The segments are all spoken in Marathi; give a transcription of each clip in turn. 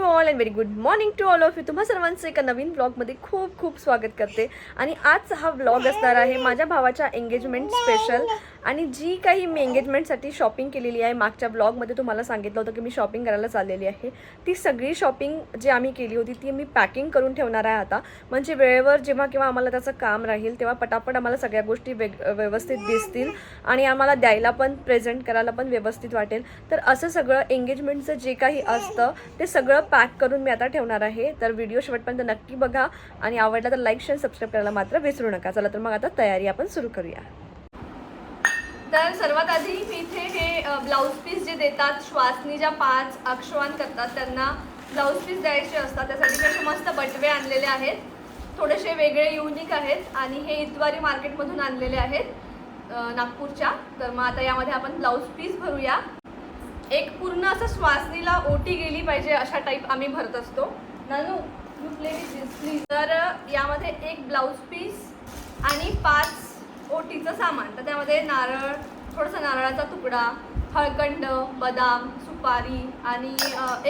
You all and very good morning to all of you तुम्हा सर्वांचं एका नवीन ब्लॉगमध्ये खूप खूप स्वागत करते. आणि आज हा ब्लॉग असणार आहे माझ्या भावाच्या एंगेजमेंट स्पेशल आणि जी काही मी एंगेजमेंटसाठी शॉपिंग केलेली आहे मागच्या ब्लॉगमध्ये तुम्हाला सांगितलं होतं की मी शॉपिंग करायला चाललेली आहे. ती सगळी शॉपिंग जी आम्ही केली होती ती मी पॅकिंग करून ठेवणार आहे आता. म्हणजे वेळेवर जेव्हा केव्हा आम्हाला त्याचं काम राहील तेव्हा पटापट आम्हाला सगळ्या गोष्टी वेग व्यवस्थित दिसतील आणि आम्हाला द्यायला पण प्रेझेंट करायला पण व्यवस्थित वाटेल. तर असं सगळं एंगेजमेंटचं जे काही असतं ते सगळं पॅक करून मी आता ठेवणार आहे. तर व्हिडिओ शेवटपर्यंत नक्की बघा आणि आवडला तर लाईक शेअर सबस्क्राईब करायला मात्र विसरू नका. चला तर मग आता तयारी आपण सुरू करूया. तर सर्वात आधी मी इथे हे ब्लाऊज पीस जे देतात श्वासनी ज्या पाच अक्षवान करतात त्यांना ब्लाऊज पीस द्यायचे असतात. त्यासाठी असे मस्त बटवे आणलेले आहेत. थोडेसे वेगळे युनिक आहेत आणि हे इतवारी मार्केटमधून आणलेले आहेत नागपूरच्या. तर मग आता यामध्ये आपण ब्लाऊज पीस भरूया. एक पूर्ण असं श्वासनीला ओटी गेली पाहिजे अशा टाईप आम्ही भरत असतो. नानू you play with this please तर यामध्ये एक ब्लाऊज पीस आणि पाच ओटीचं सामान. तर त्यामध्ये नारळ थोडासा नारळाचा तुकडा हळकंड बदाम सुपारी आणि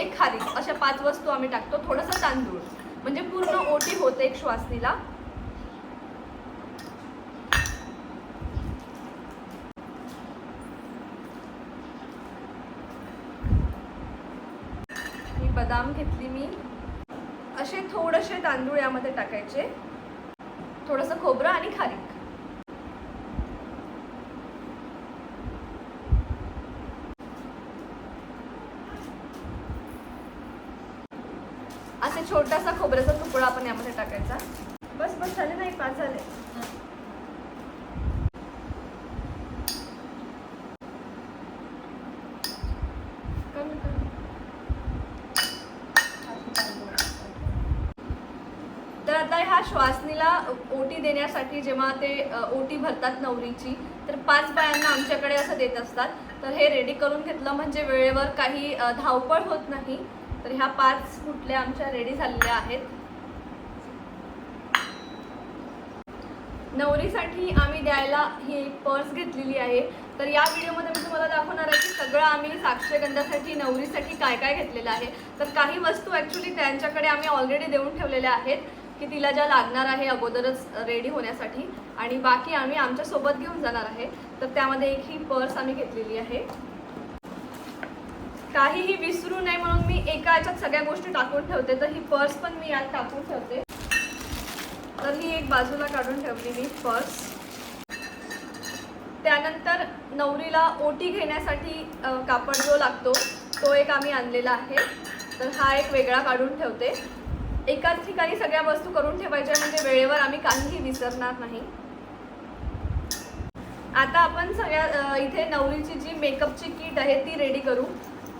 एक खारीक अशा पाच वस्तू आम्ही टाकतो. थोडंसं तांदूळ. म्हणजे पूर्ण ओटी होते एक श्वासनीला. ही बदाम घेतली मी. असे थोडेसे तांदूळ यामध्ये टाकायचे. थोडंसं खोबरं आणि खारीक असे छोटासा खोबऱ्याचा तुकडा आपण यामध्ये टाकायचा. बस बस झाले नाही पाच झाले. तर आता ह्या श्वासनीला ओटी देण्यासाठी जेव्हा ते ओटी भरतात नवरीची तर पाच बायांना आमच्याकडे असं देत असतात. तर हे रेडी करून घेतलं म्हणजे वेळेवर काही धावपळ होत नाही. तर ह्या पाच कुठल्या आमच्या रेडी झालेल्या आहेत. नवरीसाठी आम्ही द्यायला ही पर्स घेतलेली आहे. तर या व्हिडिओमध्ये मी तुम्हाला दाखवणार आहे की सगळं आम्ही साक्षगंधासाठी नवरीसाठी काय काय घेतलेलं आहे. तर काही वस्तू ॲक्च्युली त्यांच्याकडे आम्ही ऑलरेडी देऊन ठेवलेल्या आहेत की तिला ज्या लागणार आहे अगोदरच रेडी होण्यासाठी. आणि बाकी आम्ही आमच्यासोबत घेऊन जाणार आहे. तर त्यामध्ये एक ही पर्स आम्ही घेतलेली आहे. काहीही विसरू नये म्हणून मी एका याच्यात सगळ्या गोष्टी टाकून ठेवते. तर ही पर्स पण मी यात टाकून ठेवते. तर ही एक बाजूला काढून ठेवली मी पर्स त्यानंतर नवरीला ओटी घेण्यासाठी कापड जो लागतो तो एक आम्ही आणलेला आहे. तर हा एक वेगळा काढून ठेवते. एकाच ठिकाणी सगळ्या वस्तू करून ठेवायच्या म्हणजे वेळेवर आम्ही काहीही विसरणार नाही. आता आपण सगळ्या इथे नवरीची जी मेकअपची किट आहे ती रेडी करू.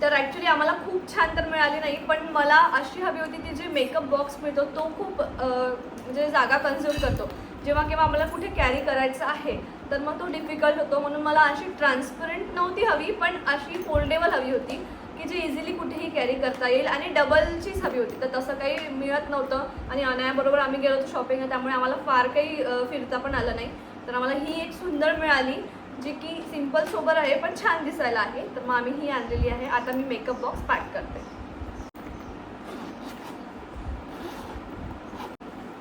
तर ॲक्च्युली आम्हाला खूप छान तर मिळाली नाही पण मला अशी हवी होती ती जी मेकअप बॉक्स मिळतो तो खूप म्हणजे जागा कन्झ्युम करतो. जेव्हा केव्हा आम्हाला कुठे कॅरी करायचं आहे तर मग तो डिफिकल्ट होतो. म्हणून मला अशी ट्रान्सपरंट नव्हती हवी पण अशी फोल्डेबल हवी होती की जी इझिली कुठेही कॅरी करता येईल. आणि डबलचीच हवी होती. तर तसं काही मिळत नव्हतं आणि अनायाबरोबर आम्ही गेलो होतो शॉपिंगला त्यामुळे आम्हाला फार काही फिरता पण आलं नाही. तर आम्हाला ही एक सुंदर मिळाली. जी की सिंपल सोबर आहे पण छान दिसायला आहे. तर मग आम्ही ही आणलेली आहे. आता मी मेकअप बॉक्स पॅक करते.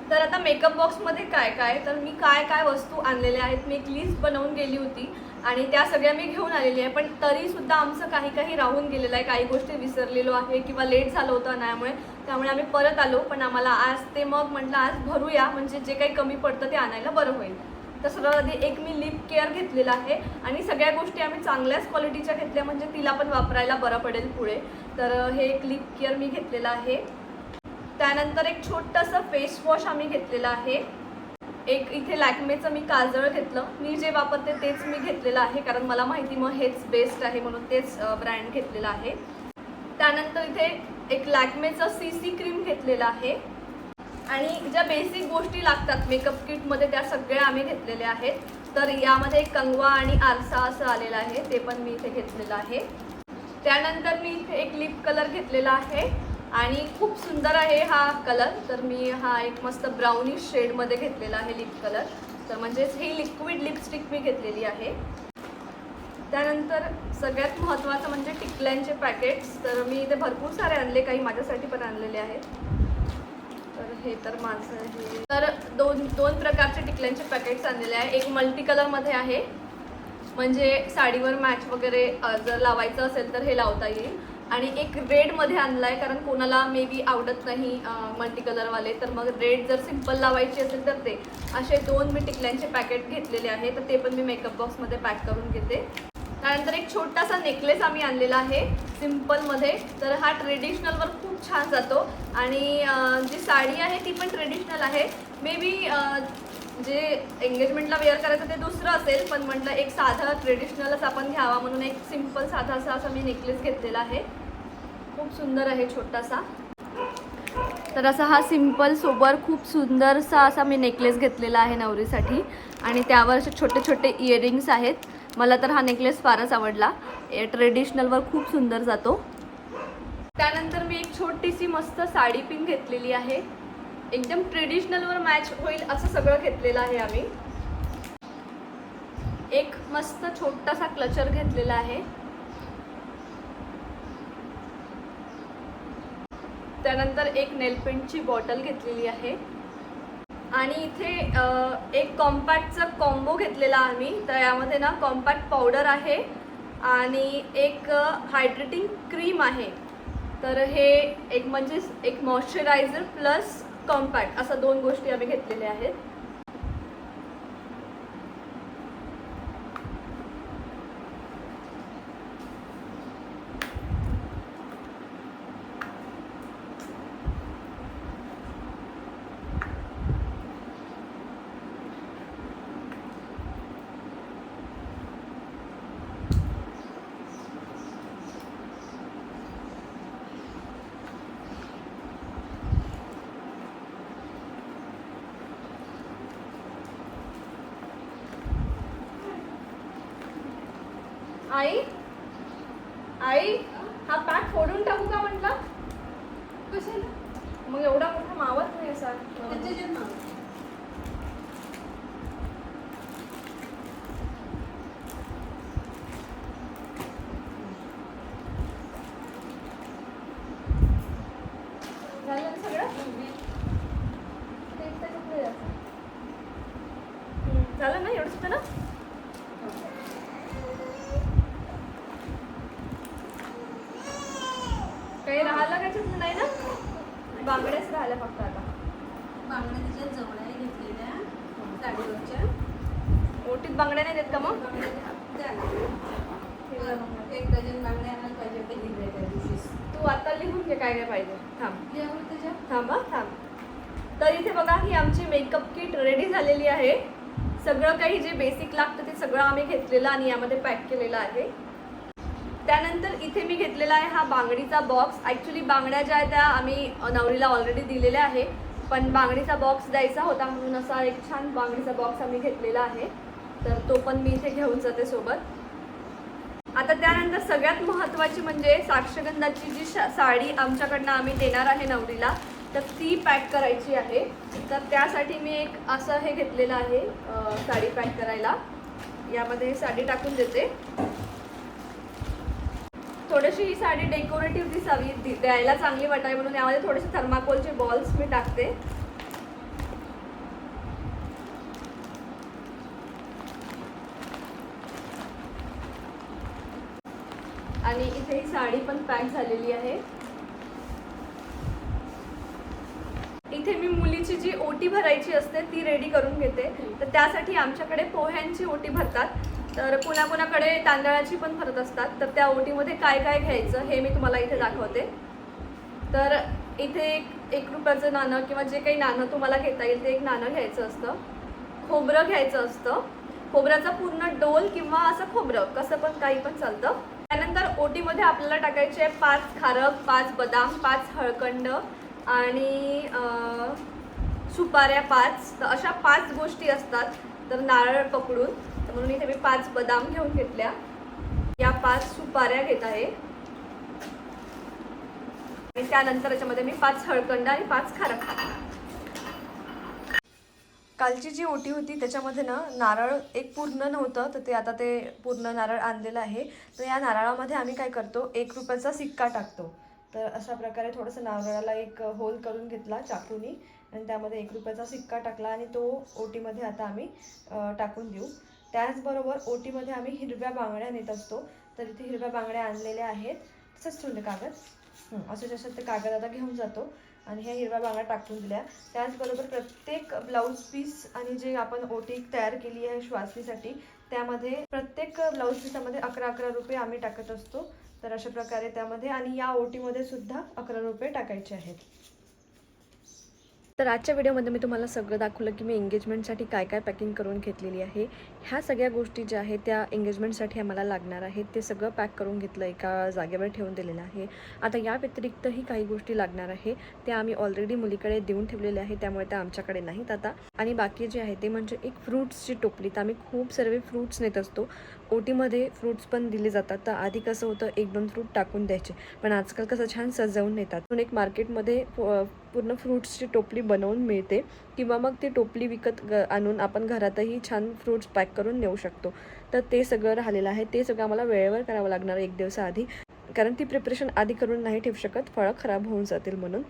तर आता मेकअप बॉक्समध्ये काय काय? तर मी काय काय वस्तू आणलेल्या आहेत मी एक लिस्ट बनवून गेली होती. आणि त्या सगळ्या मी घेऊन आलेली आहे. पण तरीसुद्धा आमचं काही काही राहून गेलेलं आहे. काही गोष्टी विसरलेलो आहे किंवा लेट झालं होतं अनायामुळे. त्यामुळे आम्ही परत आलो. पण आम्हाला आज ते मग म्हटलं आज भरूया. म्हणजे जे काही कमी पडतं ते आणायला बरं होईल. तर सर्वात आधी एक मी लिप केअर घेतलेला आहे. आणि सगळ्या गोष्टी आम्ही चांगल्याच क्वालिटीच्या घेतल्या म्हणजे तिला पण वापरायला बरं पडेल पुढे. तर हे एक लिप केअर मी घेतलेलं आहे. त्यानंतर एक छोटंसं फेस वॉश आम्ही घेतलेलं आहे. एक इथे लॅकमेचं मी काजळ घेतलं. मी जे वापरते तेच मी घेतलेलं आहे कारण मला माहिती मग हेच बेस्ट आहे म्हणून तेच ब्रँड घेतलेलं आहे. त्यानंतर इथे एक लॅकमेचं सी सी क्रीम घेतलेलं आहे. आणि ज्या बेसिक गोष्टी लागतात मेकअप किटमध्ये त्या सगळ्या आम्ही घेतलेल्या आहेत. तर यामध्ये एक कंगवा आणि आरसा असं आलेलं आहे ते पण मी इथे घेतलेलं आहे. त्यानंतर मी इथे एक लिप कलर घेतलेला आहे आणि खूप सुंदर आहे हा कलर तर मी हा एक मस्त ब्राउनिश शेडमध्ये घेतलेला आहे लिप कलर तर म्हणजेच ही लिक्विड लिपस्टिक मी घेतलेली आहे. त्यानंतर सगळ्यात महत्त्वाचं म्हणजे टिकल्यांचे पॅकेट्स तर मी इथे भरपूर सारे आणले काही माझ्यासाठी पण आणलेले आहेत. हे तर माझं आहे तर दोन दोन प्रकारचे टिकल्यांचे पॅकेट्स आणलेले आहे. एक मल्टी कलरमध्ये आहे. म्हणजे साडीवर मॅच वगैरे जर लावायचं असेल तर हे लावता येईल. आणि एक रेडमध्ये आणला आहे कारण कोणाला मे बी आवडत नाही मल्टी कलरवाले तर मग रेड जर सिंपल लावायची असेल तर ते. असे दोन मी टिकल्यांचे पॅकेट घेतलेले आहे तर ते पण मी मेकअप बॉक्समध्ये पॅक करून घेते. त्यानंतर एक छोटासा नेकलेस आम्ही आणलेला आहे. सिम्पलमध्ये तर हा ट्रेडिशनलवर खूप छान जातो. आणि जी साडी आहे ती पण ट्रेडिशनल आहे. मे बी जे एंगेजमेंटला वेअर करायचं ते दुसरं असेल पण म्हटलं एक साधा ट्रेडिशनलच आपण घ्यावा म्हणून एक सिंपल साधा असा असा मी नेकलेस घेतलेला आहे. खूप सुंदर आहे छोटासा. तर असा हा सिंपल सोबर खूप सुंदरसा असा मी नेकलेस घेतलेला आहे नवरीसाठी. आणि त्यावर असे छोटे छोटे इयरिंग्स आहेत. मला तर हा नेकलेस फारच आवडला. ट्रेडिशनलवर खूप सुंदर जातो. त्यानंतर मी एक छोटीशी मस्त साडी पिन घेतलेली आहे. एकदम ट्रेडिशनलवर मॅच होईल असं सगळं घेतलेलं आहे आम्ही. एक मस्त छोटासा क्लचर घेतलेला आहे. त्यानंतर एक नेलपेंटची बॉटल घेतलेली आहे. आणि इथे एक कॉम्पॅक्टचा कॉम्बो घेतलेला आम्ही. तर यामध्ये ना कॉम्पॅक्ट पावडर आहे आणि एक हायड्रेटिंग क्रीम आहे. तर हे एक म्हणजेच एक मॉइश्चरायझर प्लस कॉम्पॅक्ट असा दोन गोष्टी आम्ही घेतलेल्या आहेत. आई? आई हा पॅक फोडून टाकू का म्हटलं? कशाला? मग एवढा मोठा मावत नाही असा त्याच्या जन्म झालं ना सगळं ते त्याच्यात नाही जास्त. हम्म, झालं ना एवढंच होतं ना काही राहिलं का त्याच्यात नाही ना बांगड्याच राहिल्या फक्त आता बांगड्या त्याच्यात जवळ घेतलेल्या साडीवरच्या ओटीत बांगड्या नाही देत का मग. एक डझन बांगड्या आणायला पाहिजे होते हिरव्या त्या तू आता लिहून घे काय काय पाहिजे. थांब. यावर त्याच्यात थांब हा, थांब. तर इथे बघा ही आमची मेकअप किट रेडी झालेली आहे. सगळं काही जे बेसिक लागतं ते सगळं आम्ही घेतलेलं आणि यामध्ये पॅक केलेलं आहे. त्यानंतर इथे मी घेतलेला आहे हा बांगडीचा बॉक्स ॲक्च्युली बांगड्या ज्या आहेत त्या आम्ही नवरीला ऑलरेडी दिलेल्या आहे. पण बांगडीचा बॉक्स द्यायचा होता म्हणून असा एक छान बांगडीचा बॉक्स आम्ही घेतलेला आहे. तर तो पण मी इथे घेऊन जाते सोबत. आता त्यानंतर सगळ्यात महत्त्वाची म्हणजे साक्षगंधाची जी शा साडी आमच्याकडनं आम्ही देणार आहे नवरीला तर ती पॅक करायची आहे. तर त्यासाठी मी एक असं हे घेतलेलं आहे साडी पॅक करायला. यामध्ये साडी टाकून देते. थोडीशी ही साडी डेकोरेटिव्ह दिसावी द्यायला चांगली वाटावी म्हणून यामध्ये थोडेसे थर्माकोलचे बॉल्स मी टाकते आणि इथे ही साडी पण पॅक झालेली आहे. इथे मी मुलीची जी ओटी भरायची असते ती रेडी करून घेते. तर त्यासाठी आमच्याकडे पोह्यांची ओटी भरतात. तर कुणाकुणाकडे तांदळाची पण भरत असतात. तर त्या ओटीमध्ये काय काय घ्यायचं हे मी तुम्हाला इथे दाखवते. तर इथे एक एक रुपयाचं नाणं किंवा जे काही नाणं तुम्हाला घेता येईल ते एक नाणं घ्यायचं असतं. खोबरं घ्यायचं असतं. खोबऱ्याचा पूर्ण डोल किंवा असं खोबरं कसं पण काही पण चालतं. त्यानंतर ओटीमध्ये आपल्याला टाकायचे पाच खारक पाच बदाम पाच हळकंड आणि सुपाऱ्या पाच. तर अशा पाच गोष्टी असतात. तर नारळ पकडून. तर म्हणून इथे मी पाच बदाम घेऊन घेतल्या. या पाच सुपाऱ्या घेत आहे. आणि त्यानंतर याच्यामध्ये मी पाच हळकंड आणि पाच खारक टाकणार कालची जी ओटी होती त्याच्यामध्ये ना नारळ एक पूर्ण नव्हतं तर ते आता ते पूर्ण नारळ आणलेलं आहे. तर या नारळामध्ये आम्ही काय करतो एक रुपयाचा सिक्का टाकतो. तर अशा प्रकारे थोडंसं नारळाला एक होल करून घेतला चाकूनी आणि त्यामध्ये एक रुपयाचा सिक्का टाकला आणि तो ओटीमध्ये आता आम्ही टाकून देऊ. त्याचबरोबर ओटीमध्ये आम्ही हिरव्या बांगड्या नेत असतो. तर इथे हिरव्या बांगड्या आणलेल्या आहेत. तसंच ठेवले कागद. असं असे जसे ते कागद आता घेऊन जातो. आणि ह्या हिरव्या बागा टाकून दिल्या. त्याचबरोबर प्रत्येक ब्लाऊज पीस आणि जे आपण ओटी तयार केली आहे श्वासनीसाठी त्यामध्ये प्रत्येक ब्लाऊज पीसामध्ये अकरा अकरा रुपये आम्ही टाकत असतो. तर अशा प्रकारे त्यामध्ये आणि या ओटीमध्ये सुद्धा अकरा रुपये टाकायचे आहेत. तर आजच्या व्हिडिओमध्ये मी तुम्हाला सगळं दाखवलं की मी एंगेजमेंटसाठी काय काय पॅकिंग करून घेतलेली आहे. ह्या सगळ्या गोष्टी ज्या आहेत त्या एंगेजमेंटसाठी आम्हाला लागणार आहेत. ते सगळं पॅक करून घेतलं एका जागेवर ठेवून दिलेलं आहे. आता या व्यतिरिक्तही काही गोष्टी लागणार आहे. त्या आम्ही ऑलरेडी मुलीकडे देऊन ठेवलेले आहे त्यामुळे त्या आमच्याकडे नाहीत आता. आणि बाकी जे आहे ते म्हणजे एक फ्रूट्सची टोपली. तर आम्ही खूप सर्व फ्रूट्स नेत असतो. ओटीमध्ये फ्रूट्स पण दिले जातात. तर आधी कसं होतं एक दोन फ्रूट टाकून द्यायचे. पण आजकाल कसं छान सजवून नेतात. म्हणून एक मार्केटमध्ये पूर्ण फ्रूट्सची टोपली बनवून मिळते. किंवा मग ती टोपली विकत ग- आणून आपण घरातही छान फ्रूट्स पॅक करून नेऊ शकतो. तर ते सगळं राहिलेलं आहे. ते सगळं आम्हाला वेळेवर करावं लागणार एक दिवसाआधी. कारण ती प्रिपरेशन आधी करून नाही ठेवू शकत. फळं खराब होऊन जातील म्हणून.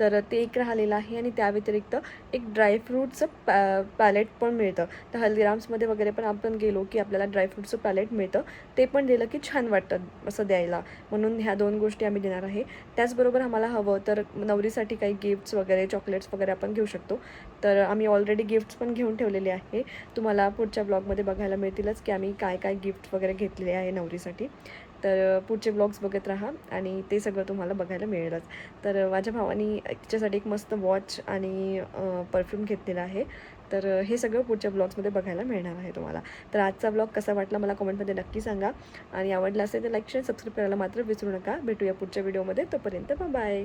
तर ते एक राहिलेलं आहे आणि त्या व्यतिरिक्त एक ड्रायफ्रूटचं पॅ पॅलेट पण मिळतं. तर हल्दीराम्समध्ये वगैरे पण आपण गेलो की आपल्याला ड्रायफ्रूटचं पॅलेट मिळतं. ते पण दिलं की छान वाटतं असं द्यायला. म्हणून ह्या दोन गोष्टी आम्ही देणार आहे. त्याचबरोबर आम्हाला हवं तर नवरीसाठी काही गिफ्ट्स वगैरे चॉकलेट्स वगैरे आपण घेऊ शकतो. तर आम्ही ऑलरेडी गिफ्ट्स पण घेऊन ठेवलेले आहे. तुम्हाला पुढच्या ब्लॉगमध्ये बघायला मिळतीलच की आम्ही काय काय गिफ्ट वगैरे घेतलेले आहे नवरीसाठी. तर पुढचे ब्लॉग्स बघत राहा आणि ते सगळं तुम्हाला बघायला मिळेलच. तर माझ्या भावानी तिच्यासाठी एक मस्त वॉच आणि परफ्यूम घेतलेला आहे. तर हे सगळं पुढच्या ब्लॉग्समध्ये बघायला मिळणार आहे तुम्हाला. तर आजचा ब्लॉग कसा वाटला मला कमेंटमध्ये नक्की सांगा. आणि आवडला असेल तर लाईक शेअर सबस्क्राईब करायला मात्र विसरू नका. भेटूया पुढच्या व्हिडिओमध्ये तोपर्यंत बाय